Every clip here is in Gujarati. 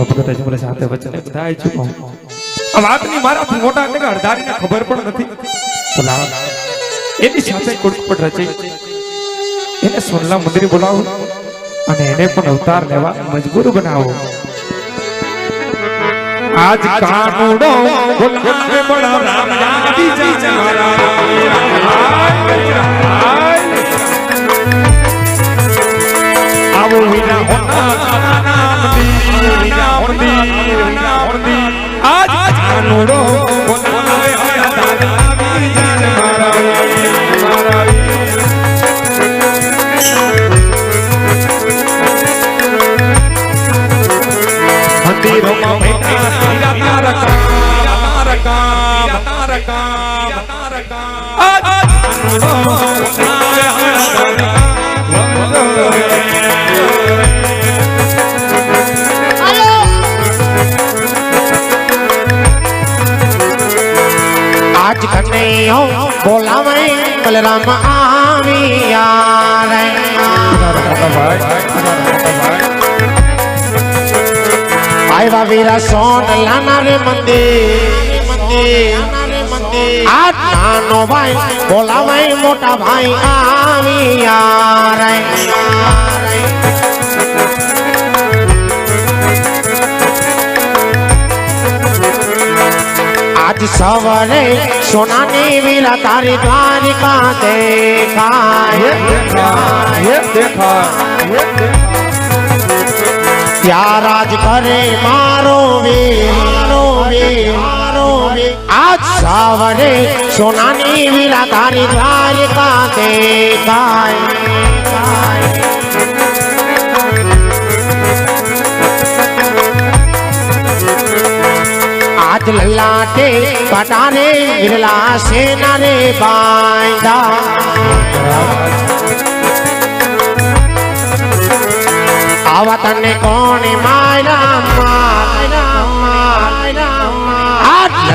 જો ભગત અજમલ સાથે વચન બધા આવી આ વાતની મારાથી મોટા કે અડધારીને ખબર પણ નથી તો લાવો એની સાથે કુટપટ રચી એને સોનલા મંદિરે બોલાવો અને એને પણ અવતાર લેવા મજબૂર બનાવો આજ કાનુડો રામ આવો વિના હોના નામની વિના હોની આજ કાનુડો આવ્યા વીરા સોન લાના રે મંદિર મંદિર આ નાનો ભાઈ, બોલાવાય મોટા ભાઈ આવ્યા રે આજ સવારે સોનાની વીરા તારી દ્વારિકા દેખાય ત્યાં રાજ કરે મારો વીર મારો વીર મારો વીર. આજ સવારે સોનાની વીરા તારી દ્વારિકા દેખાય લલાટે પટારે વિરલા સેના રે બાંધા આવા તને કોણે માયરા માયરા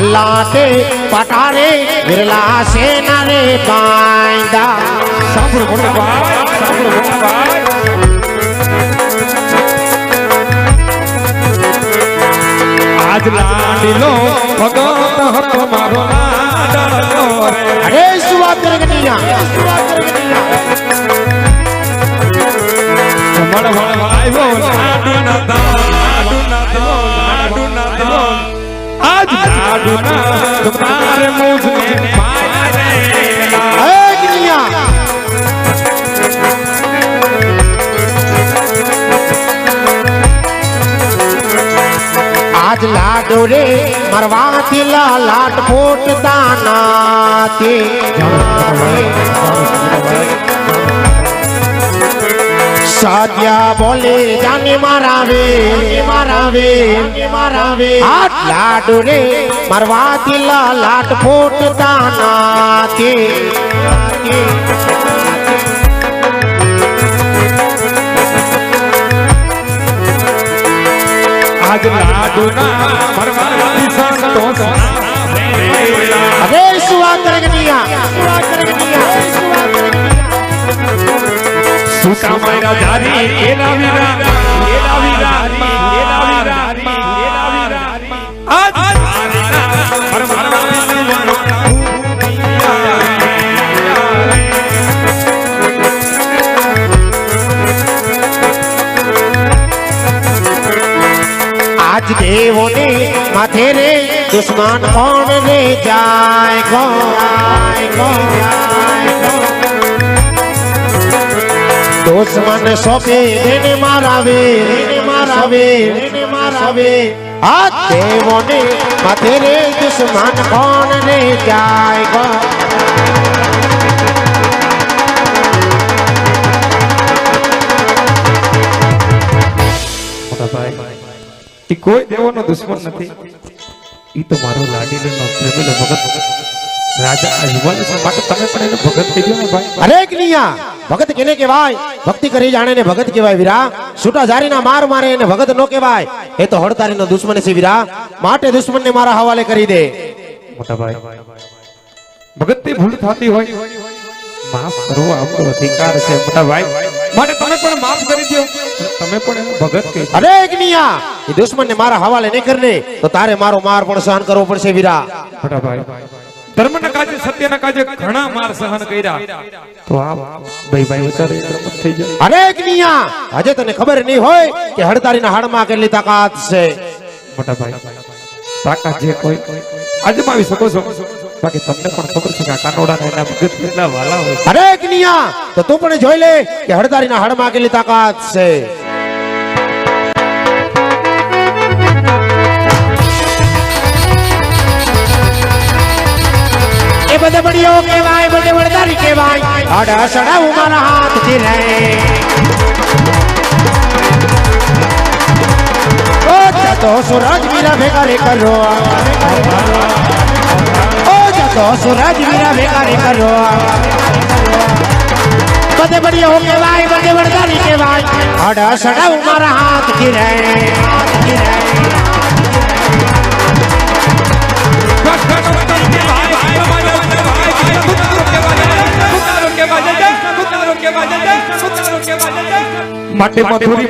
લલાટે પટારે વિરલા સેના રે બાંધા સાંભળો ભાઈ સાંભળો મોટા આજ લાડીલો ભગવત હક મારો લાડલો અરે શું વાત કરે કનૈયા મળ મળ આવ્યો લાડુ ના લાડુ ના લાડુ ના આજ લાડુ ના તમારે મુજને આજ લાડો રે, મરવાથી લાટ ફોટતા નાથી સાદ્યા બોલે, જાને મારાવે મારાવે મારાવે. વે લાડો રે, મરવાથી લાટ ફોટ આજ સુકા મારા ધારી એના વીરા દેવોને માથે રે દુશ્મન કોણ રે જાય ગો જાય ગો જાય ગો. દુશ્મન સોંપે એને મારાવે એને મારાવે એને મારાવે આ દેવોને માથે રે દુશ્મન કોણ રે જાય ગો મોટા ભાઈ એ કોઈ દેવોનો દુશ્મન નથી. એ તો મારો લાડીલો પ્રેમીલો ભગત. રાજા છે. માટે તમે પણ એને ભગત કીધું ને ભાઈ. અરે કનૈયા ભગત કેને કહેવાય? ભક્તિ કરી જાણે ને ભગત કહેવાય વીરા. છૂટા જારીના માર મારે એને ભગત નો કહેવાય. એ તો હડતારીનો દુશ્મન છે વીરા. માટે દુશ્મનને મારા હવાલે કરી દે. મોટા ભાઈ ભગતથી ભૂલ થતી હોય. માફ કરવો આપણો અધિકાર છે. મોટા ભાઈ માટે તમે પણ માફ કરી દો તમે પણ ભગત કે અરે અગ્નિયા એ દુશ્મનને મારા હવાલે નહીં કરને તો તારે મારો માર પણ સહન કરવો પડશે વીરા. મોટા ભાઈ ધર્મના કાજે સત્યના કાજે ઘણા માર સહન કર્યા. તો આ ભાઈ ભાઈ વિચારે થઈ જાય. અરે અગ્નિયા આજે તને ખબર નહીં હોય કે હડતારીના હાડમાં કેટલી તાકાત છે. મોટા ભાઈ તાકાત જે કોઈ અજમાવી શકો છો. બાકી તમને પણ ખબર છે કે આ કાનોડા એના ભગત કેટલા વાલા હોય છે. અરે કનિયા તો તું પણ જોઈ લે કે હડતારીના હાડમાં કેટલી તાકાત છે. એ બધે બળીઓ કહેવાય બધે વળદારી કહેવાય. આડા સડાવું મારા હાથથી રે. ઓ જતો સુરજ વીરા ભેગા રે કરો. ઓ જતો સુરજ વીરા ભેગા રે કરો બધે બળીઓ કહેવાય બધે વળદારી કહેવાય આડા સડાવું મારા હાથથી રે હાથથી રે માટે મધુરી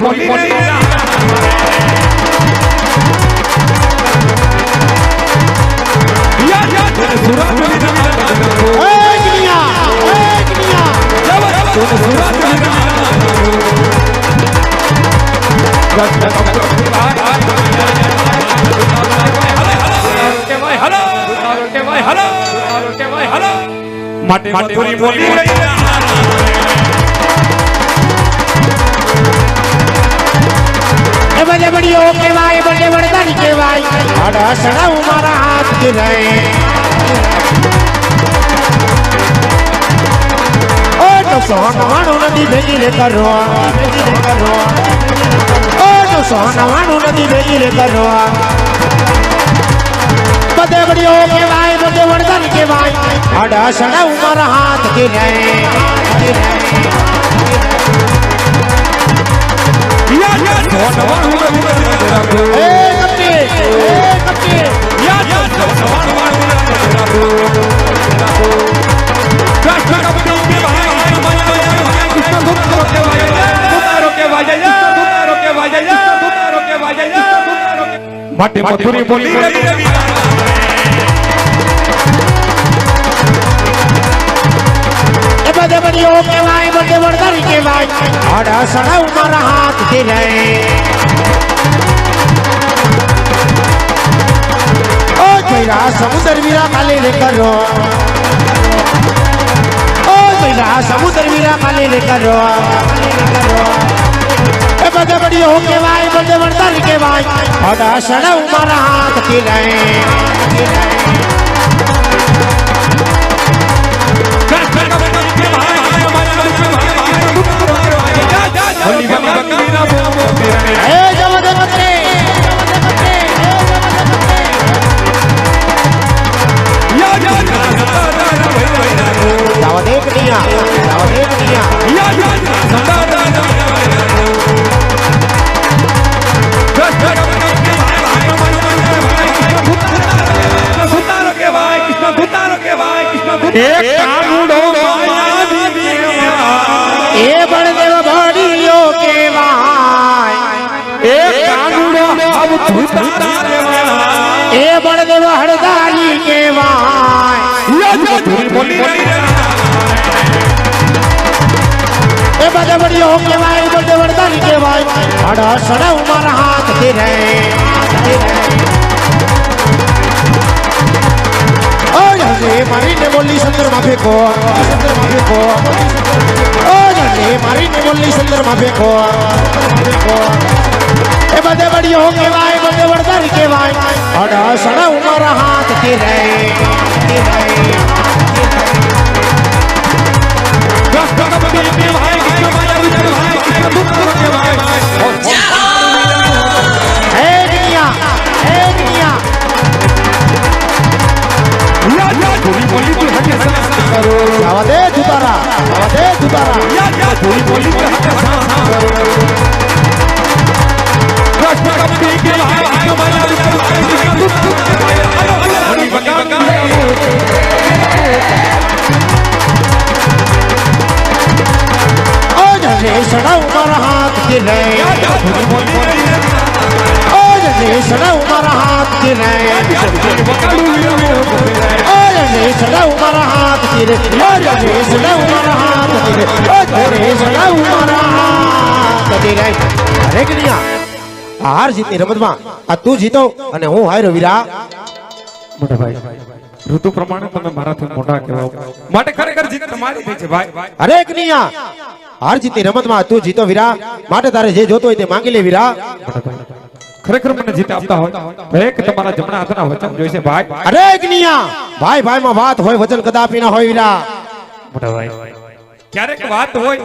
માટે મધુરી બોલી એ બજે બળીઓ કહેવાય બધે વળદારી કહેવાય. આડા સડાવું મારા હાથથી રે ઓ તો સોનવાણું નદી ભેગી રે કરો ઓ તો સોનવાણું નદી ભેગી રે કરો બધે બળીઓ કહેવાય બધે વળદારી કહેવાય આડા સડાવું મારા હાથથી રે હાથથી રે એ કપટી એ માટે મધુરી બોલી એ બધે બળીઓ કહેવાય બધે વળદારી કહેવાય આડા સડાવું મારા હાથથી રે ઓ જયરા સમુદ્ર વીરા કાલે રે કરો ઓ જયરા સમુદ્ર વીરા કાલે રે કરો એ બધે બળીઓ કહેવાય બધે વળદારી કહેવાય. સડાવું મારા હાથથી રે એ એ બળદેવ હળદારી કેવાય મધુરી બોલી એ બધે બળિયો કેવાય બધે વળદારી કેવાય આડા સડાવ મારા હાથથી રે હાથથી રે ઓ જલ્દી મારીને બોલી સુંદર માં ફેંકો સુંદરમાં ફેંકો ઓ જલ્દી મારીને બોલી સુંદરમાં ફેંકો ફેંકો એ બધે બળિયો કેવાય બધે વળદારી કેવાય આડા સડાવ મારા હાથથી રે હાથથી રે હે હાર જીતની રમતમાં આ તું જીતો અને હું હાર્યો વીરા મોટા ભાઈ ઋતુ પ્રમાણે તમે મારાથી મોટા કહેવાઓ માટે ખરેખર જીત તમારી થઈ છે ભાઈ અરે કન્યા હાર જીતની રમતમાં તું જીતો વીરા માટે તારે જે જોતો હોય તે માંગી લે વીરા ભાઈ ખરેખર મને જીત આપતા હોય એક તમારા જમણા હાથના વચન જોઈશે ભાઈ અરે કન્યા ભાઈ ભાઈમાં વાત હોય વચન કદાપી ના હોય વીરા મોટા ભાઈ. ક્યારેક વાત હોય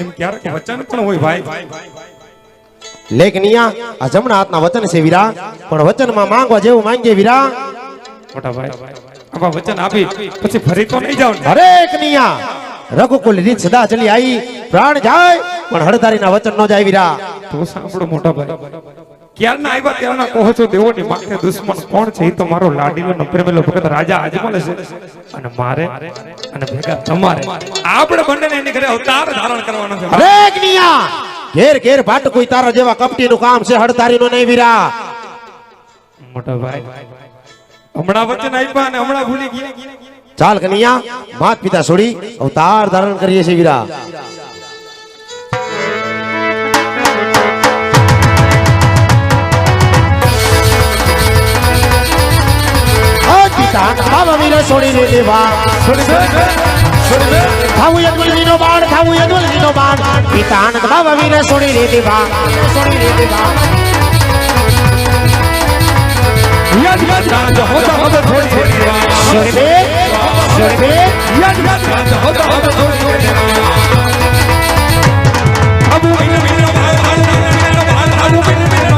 એમ ક્યારેક વચન પણ હોય ભાઈ. લે આ જમણા હાથના વચન છે વીરા પણ વચનમાં માંગવા જેવું માંગીએ વીરા. મોટા ભાઈ આવા વચન આપી પછી ફરી તો નહીં જાવ ને. નિયા રઘુકુલ રીત સદા ચલી આવી પ્રાણ જાય પણ હળધારીના વચન નો જાય વીરા. તો સાંભળો મોટા ભાઈ. ક્યારના આવ્યા ત્યારના કહો છો? દેવોની માથે દુશ્મન કોણ છે? એ તો મારો લાડીલો ને પ્રેમેલો ભગત રાજા અજમલ છે. અને મારે અને ભેગા તમારે. આપણે બંનેને એની ઘરે અવતાર ધારણ કરવાનો છે. અરે કન્યા ઘેર ઘેર ભાટ કોઈ તારા જેવા કપટીનું કામ છે હળધારીનો નહીં વીરા મોટો ભાઈ હમણાં વચન આપ્યા અને હમણાં ભૂલી ગયા. ચાલ કનૈયા માત પિતા છોડી અવતાર ધારણ કરીએ છીએ વીરા છોડી દે દેવા છોડી દે છોડી દે થાવું યદુલજીનો બાણ થાવું યદુલજીનો બાણ પિતા આનંદ બાબા વીર છોડી દે દેવા છોડી દે દેવા યાદ યાદ રાજ હોતા હોતા છોડી છોડી દેવા છોડી દે છોડી દે યાદ યાદ રાજ હોતા હોતા છોડી છોડી દેવા અબુ બિન બિન બાલ બાલ બિન બાલ અબુ બિન બિન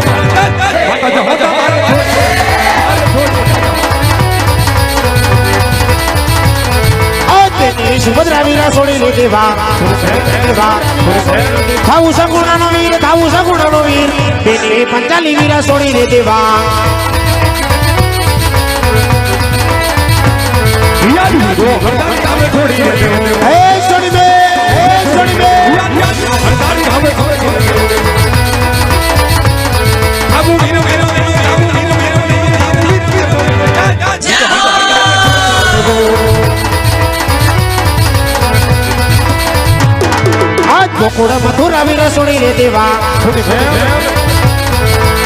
તેની સુભદ્રા વીરા છોડી દે દેવા દેવા થાવું સગુણાનો વીર. વીર તેની પંચાલી વીરા છોડી દેવા વરદાન કામે છોડી ગોકુળ મથુરા વીરા છોડી દે દેવા।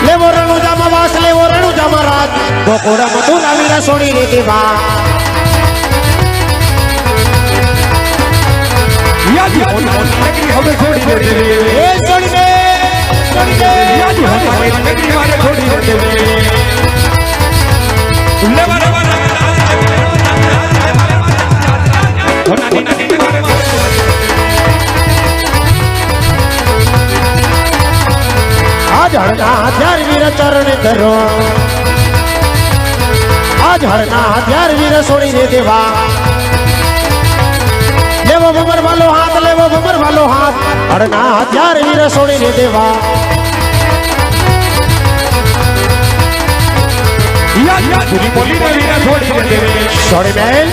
લેવો રણુ જામા વાસ લેવો રણુ જામા રાજ ગોકુળ મથુરા વીરા છોડી દે દેવા। ચરણ ધરો આજ હળના હથિયાર વીર છોડી દે દેવા લેવો ભમર વાલો હાથ લેવો ભમર વાલો હાથ હળના હથિયાર વીર છોડી દે દેવા યાદ યાદ ધુરી બોલી ને વીરા છોડી દે છોડી મેલ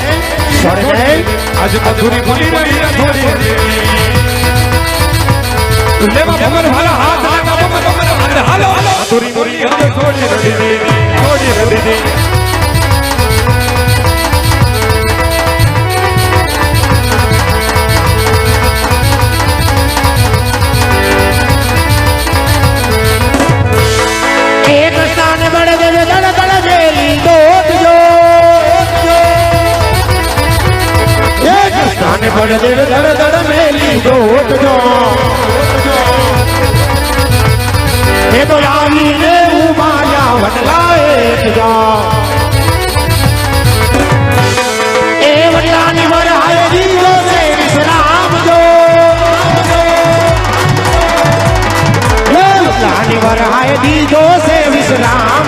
છોડી મેલ આજ મધુરી બોલી ને વીરા છોડી દે લેવા ભમર હાલા હાથ હાલો હાલો મધુરી બોલી હવે છોડી દે છોડી દે એક સ્થાન બળ દેવે દળ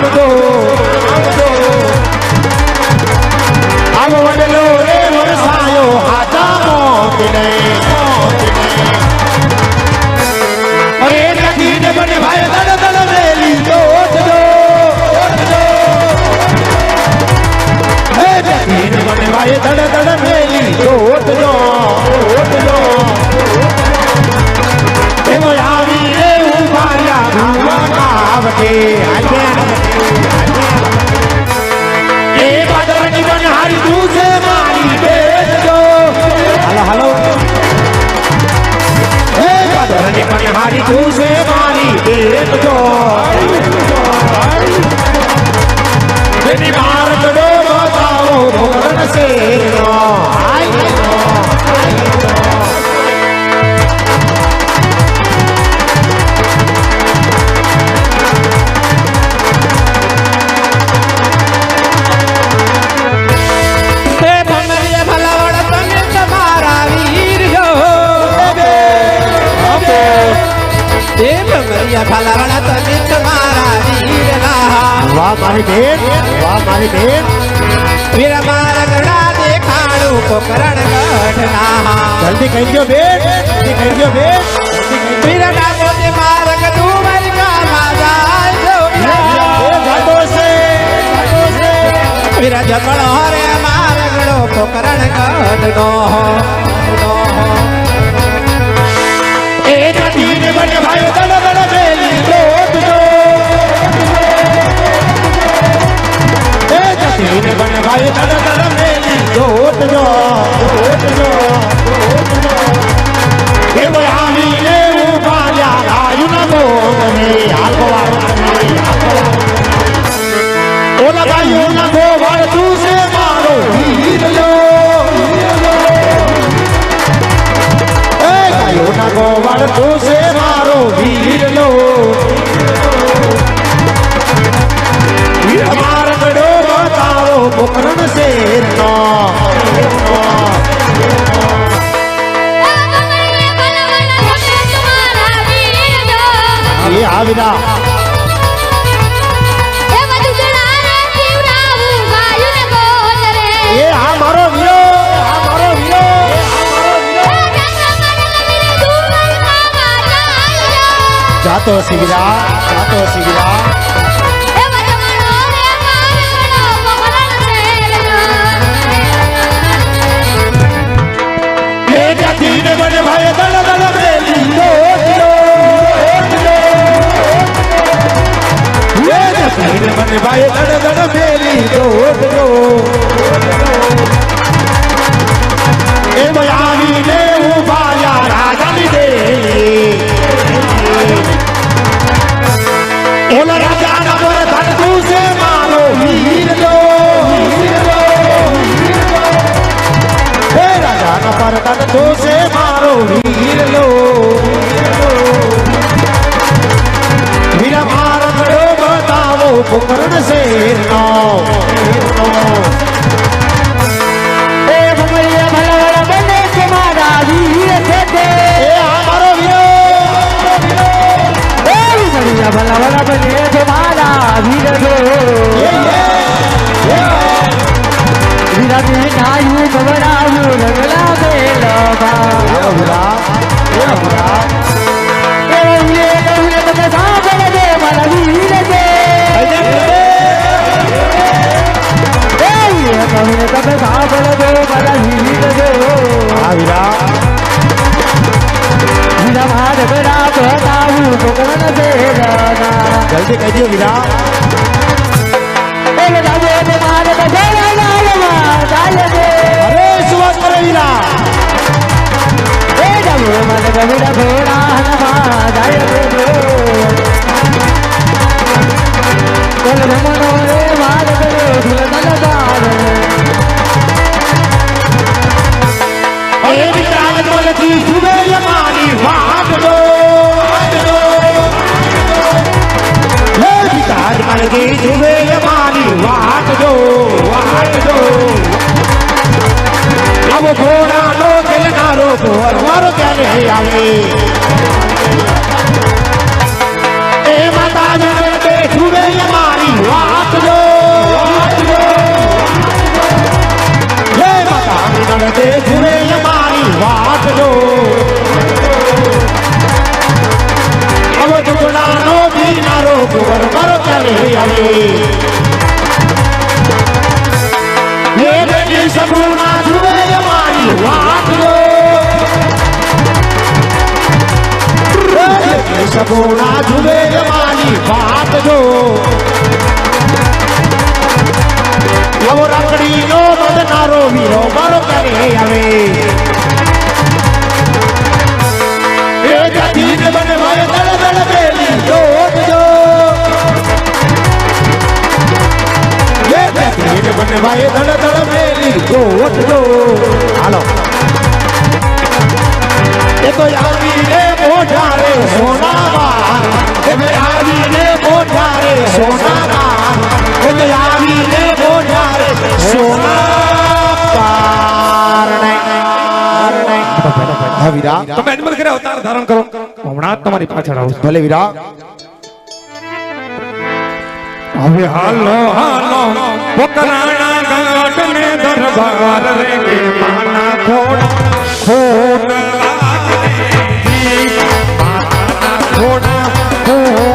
વિશ્રામ દો આવો વડલો રે વરસાયો હાથા મોકલે અરે નથી ને બને ભાઈ દડ દડ મેલી દોત દો હે નથી ને બને ભાઈ દડ દડ મેલી દોત દો मालिकेन वाह मालिकेन विरमार गड़ा देखा रूप करण गढ़ना जल्दी कहीं जो बेट जल्दी कहीं जो बेट विरमार बोते मारक तू मर का माजा जो भटोसे भटोसे विरजन बड़ोरे मारक रूप करण गढ़नो हो ए जटीन बने भाइयों ચાલતો છે મારો વીરનો મારગડો બતાવો પોકરણ શેરનો. આવી ના ગાતો સિગરા ગાતો સિગરા ભાઈ દળ દળ મેલી દોટલો દોટલો એ જતીને મને ભાઈ દળ દળ મેલી દોટલો વાત જો. અવધુગણાનો બીનારો ગુવર પર ચાલી આવે હે બેટી સપૂર્ણા ધ્રુવય મારી વાત જો. સપૂર્ણા ધ્રુવય વીરો મારો ક્યારે આવે ભાઈ ધડ ધડ મેલી ગોટ ગો હાલો એ તો આવી રે મોઢા રે સોનામાં એ બે આવી રે મોઢા રે સોનામાં એ બે આવી રે મોઢા રે સોના તમે એડમલ કર્યા અવતાર ધારણ કરો હમણાં જ તમારી પાછળ આવું છું. ભલે વીરા હવે હાલો હાલો પોકરાણા ઘાટ ને દરબાર રે કે માના થોડા ખોટ લાગે જી. માના થોડા ખોટ